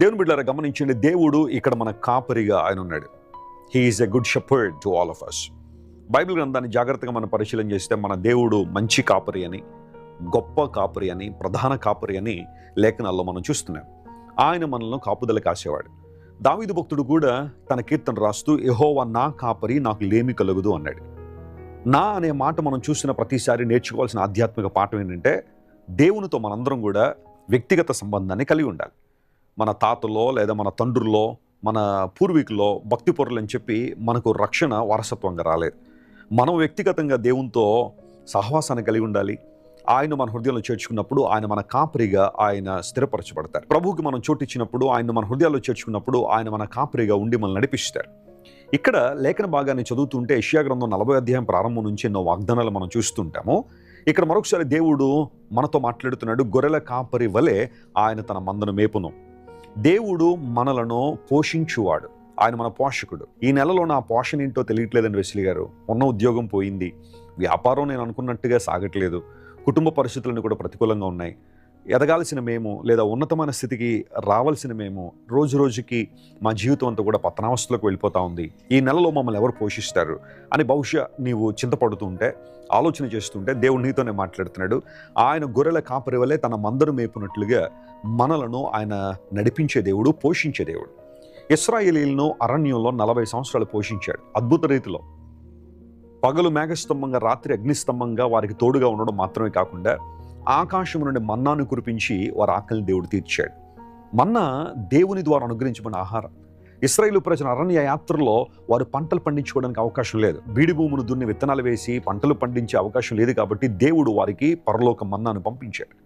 దేవుని బిడ్డారా గమనించండి దేవుడు ఇక్కడ మన కాపరిగా ఆయన ఉన్నాడు. He's a good shepherd to all of us Bible గ్రంథాన్ని జాగ్రత్తగా మనం పరిశీలన చేస్తే మన దేవుడు మంచి కాపరి అని గొప్ప కాపరి అని ప్రధాన కాపరి అని లేఖనాల్లో మనం చూస్తున్నాం. ఆయన మనల్ని కాపుదల కాసేవాడు. దావీదు భక్తుడు కూడా తన కీర్తన రాస్తూ ఎహోవా నా కాపరి నాకు లేమి కలుగుదు అన్నాడు. నా అనే మాట మనం చూసిన ప్రతిసారి నేర్చుకోవాల్సిన ఆధ్యాత్మిక పాఠం ఏంటంటే దేవునితో మనందరం కూడా వ్యక్తిగత సంబంధాన్ని కలిగి ఉండాలి. మన తాతలో లేదా మన తండ్రుల్లో మన పూర్వీకుల్లో భక్తి పొరలు అని చెప్పి మనకు రక్షణ వారసత్వంగా రాలేదు. మనం వ్యక్తిగతంగా దేవునితో సహవాసాన్ని కలిగి ఉండాలి. ఆయన మన హృదయంలో చేర్చుకున్నప్పుడు ఆయన మన కాపరిగా ఆయన స్థిరపరచబడతారు. ప్రభువుకి మనం చోటిచ్చినప్పుడు ఆయన మన హృదయాల్లో చేర్చుకున్నప్పుడు ఆయన మన కాపరిగా ఉండి మనల్ని నడిపిస్తారు. ఇక్కడ లేఖన భాగాన్ని చదువుతుంటే యెషయా గ్రంథం నలభై అధ్యాయం ప్రారంభం నుంచి ఎన్నో వాగ్దానాలు మనం చూస్తుంటాము. ఇక్కడ మరొకసారి దేవుడు మనతో మాట్లాడుతున్నాడు. గొర్రెల కాపరి వలె ఆయన తన మందను మేపును. దేవుడు మనలను పోషించువాడు. ఆయన మన పోషకుడు. ఈ నెలలో నా పోషణ ఏంటో తెలియట్లేదని వెసిలి గారు. ఉన్న ఉద్యోగం పోయింది. వ్యాపారం నేను అనుకున్నట్టుగా సాగట్లేదు. కుటుంబ పరిస్థితులను కూడా ప్రతికూలంగా ఉన్నాయి. ఎదగాల్సిన మేము లేదా ఉన్నతమైన స్థితికి రావాల్సిన మేము రోజు రోజుకి మా జీవితం అంతా కూడా పతనావస్థలకు వెళ్ళిపోతూ ఉంది. ఈ నెలలో మమ్మల్ని ఎవరు పోషిస్తారు అని బహుశా నీవు చింతపడుతూ ఉంటే ఆలోచన చేస్తుంటే దేవుడు నీతోనే మాట్లాడుతున్నాడు. ఆయన గొర్రెల కాపరి వల్లే తన మందరు మేపునట్లుగా మనలను ఆయన నడిపించే దేవుడు పోషించే దేవుడు. ఇస్రాయేలీలను అరణ్యంలో నలభై సంవత్సరాలు పోషించాడు అద్భుత రీతిలో. పగలు మేఘస్తంభంగా రాత్రి అగ్నిస్తంభంగా వారికి తోడుగా ఉండడం మాత్రమే కాకుండా ఆకాశం నుండి మన్నాను కురిపించి వారి ఆకలిని దేవుడు తీర్చాడు. మన్నా దేవుని ద్వారా అనుగ్రహించబడిన ఆహారం. ఇస్రాయేలు ప్రజల అరణ్య యాత్రలో వారు పంటలు పండించుకోవడానికి అవకాశం లేదు. బీడి భూములు దున్ని విత్తనాలు వేసి పంటలు పండించే అవకాశం లేదు కాబట్టి దేవుడు వారికి పరలోక మన్నాను పంపించాడు.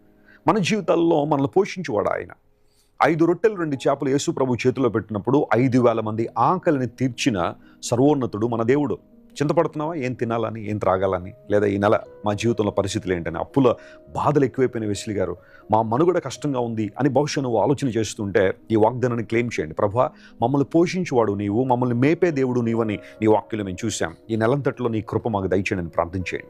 మన జీవితాల్లో మనల్ని పోషించేవాడు ఆయన. ఐదు రొట్టెలు రెండు చేపలు యేసు ప్రభు చేతిలో పెట్టినప్పుడు ఐదు వేల మంది ఆకలిని తీర్చిన సర్వోన్నతుడు మన దేవుడు. చింతపడుతున్నావా? ఏం తినాలని? ఏం త్రాగాలని? లేదా ఈ నెల మా జీవితంలో పరిస్థితులు ఏంటని? అప్పుల బాధలు ఎక్కువైపోయిన వెసిలి గారు మా మనుగడ కష్టంగా ఉంది అని బహుశా నువ్వు ఆలోచన చేస్తుంటే ఈ వాగ్దానాన్ని క్లెయిమ్ చేయండి. ప్రభా మమ్మల్ని పోషించువాడు నీవు మమ్మల్ని మేపే దేవుడు నీవని నీ వాక్యలు మేము చూసాం ఈ నెలంతట్లో నీ కృప మాకు దయచేయని ప్రార్థించేయండి